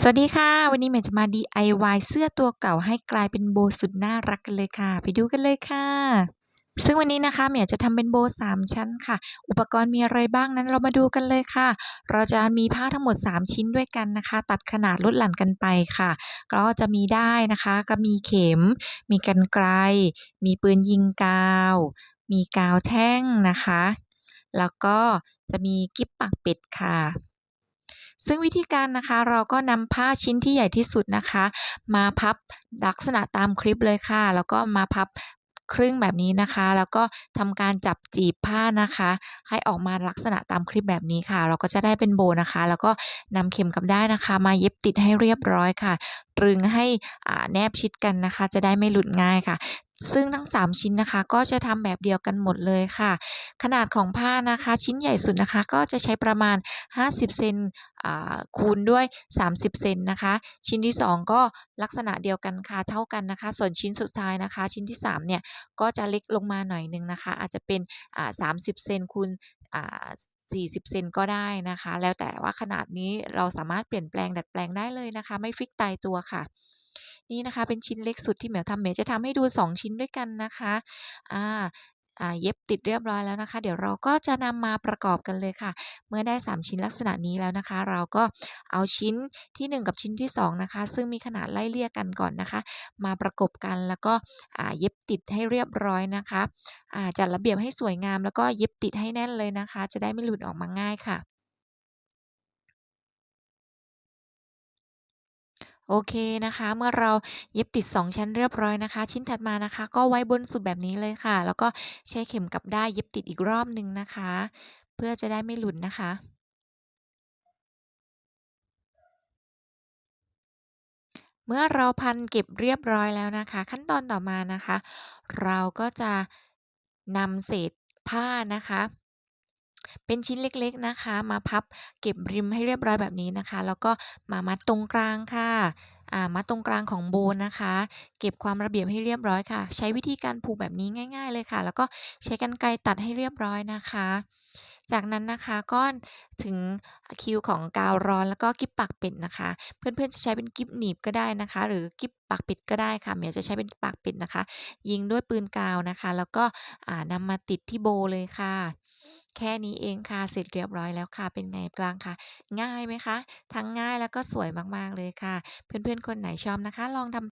สวัสดีค่ะ วันนี้เหมียวจะมา DIY เสื้อตัวเก่าให้กลายเป็นโบสุดน่ารักกันเลยค่ะ ไปดูกันเลยค่ะ ซึ่งวันนี้นะคะเหมียจะทำเป็นโบ3ชั้นค่ะ อุปกรณ์มีอะไรบ้างนั้นเรามาดูกันเลยค่ะ เราจะมีผ้าทั้งหมด 3 ชิ้นด้วยกันนะคะ ตัดขนาดลดหลั่นกันไปค่ะ ก็จะมีด้ายนะคะ ก็มีเข็ม มีกรรไกรมีปืนยิงกาว มีกาวแท่งนะคะ แล้วก็จะมีกิ๊บปากเป็ดค่ะ ซึ่งวิธีการนะคะเราก็นำผ้าชิ้นที่ใหญ่ที่สุดนะคะ มาพับลักษณะตามคลิปเลยค่ะ แล้วก็มาพับครึ่งแบบนี้นะคะ แล้วก็ทำการจับจีบผ้านะคะ ให้ออกมาลักษณะตามคลิปแบบนี้ค่ะ เราก็จะได้เป็นโบนะคะ แล้วก็นำเข็มกับด้ายนะคะ มาเย็บติดให้เรียบร้อยค่ะ ตรึงให้แนบชิดกันนะคะ จะได้ไม่หลุดง่ายค่ะ ซึ่งทั้ง 3 ชิ้นนะคะ ก็จะทำแบบเดียวกันหมดเลยค่ะ ขนาดของผ้านะคะ ชิ้นใหญ่สุดนะคะ ก็จะใช้ประมาณ 50 เซนคูณด้วย 30 เซนนะคะ ชิ้นที่ 2 ก็ลักษณะเดียวกันค่ะเท่ากันนะคะ ส่วนชิ้นสุดท้ายนะคะ ชิ้นที่ 3 เนี่ย ก็จะเล็กลงมาหน่อยหนึ่งนะคะ อาจจะเป็น 30 เซนคูณอ่า40 เซนก็ได้นะคะ แล้วแต่ว่าขนาดนี้เราสามารถเปลี่ยนแปลงดัดแปลงได้เลยนะคะ ไม่ฟิกตายตัวค่ะ นี่นะคะเป็นชิ้นเล็กสุดที่เหมียวทำเหมียวจะทำให้ดู 2 ชิ้นด้วยกันนะคะอ่าอ่าเย็บติดเรียบร้อยแล้วนะคะ เดี๋ยวเราก็จะนำมาประกอบกันเลยค่ะ เมื่อได้ 3 ชิ้นลักษณะนี้แล้วนะคะ เราก็เอาชิ้นที่ 1 กับชิ้นที่ 2 นะคะ ซึ่งมีขนาดไล่เลี่ยกันก่อนนะคะ มาประกบกันแล้วก็อ่าเย็บติดให้เรียบร้อยนะคะอ่าจัดระเบียบให้สวยงาม แล้วก็เย็บติดให้แน่นเลยนะคะ จะได้ไม่หลุดออกมาง่ายค่ะ โอเคนะคะ เมื่อเราเย็บติด 2 ชั้นเรียบร้อยนะคะ ชิ้นถัดมานะคะ ก็ไว้บนสุดแบบนี้เลยค่ะ แล้วก็ใช้เข็มกับได้เย็บติดอีกรอบหนึ่งนะคะ เพื่อจะได้ไม่หลุดนะคะ เมื่อเราพันเก็บเรียบร้อยแล้วนะคะ ขั้นตอนต่อมานะคะ เราก็จะนำเศษผ้านะคะ เป็นชิ้นเล็กๆนะคะ มาพับเก็บริมให้เรียบร้อยแบบนี้นะคะ แล้วก็มามัดตรงกลางค่ะ อ่ามัดตรงกลางของโบว์นะคะ เก็บความระเบียบให้เรียบร้อยค่ะ ใช้วิธีการผูกแบบนี้ง่าย ๆ เลยค่ะ แล้วก็ใช้กรรไกรตัดให้เรียบร้อยนะคะ จากนั้นนะคะก็ถึงคิวของกาวร้อนแล้วก็กิ๊บปากเป็ดนะคะ เพื่อนๆจะใช้เป็นกิ๊บหนีบก็ได้นะคะ หรือกิ๊บปากเป็ดก็ได้ค่ะเมียวจะใช้เป็นปากเป็ดนะคะ ยิงด้วยปืนกาวนะคะ แล้วก็อ่านำมาติดที่โบเลยค่ะ แค่นี้เองค่ะเสร็จเรียบร้อยแล้วค่ะเป็นไงบ้างค่ะ ง่ายไหมคะ?ทั้งง่ายแล้วก็สวยมากๆเลยค่ะ เพื่อนๆคนไหนชอบนะคะ ลองทำ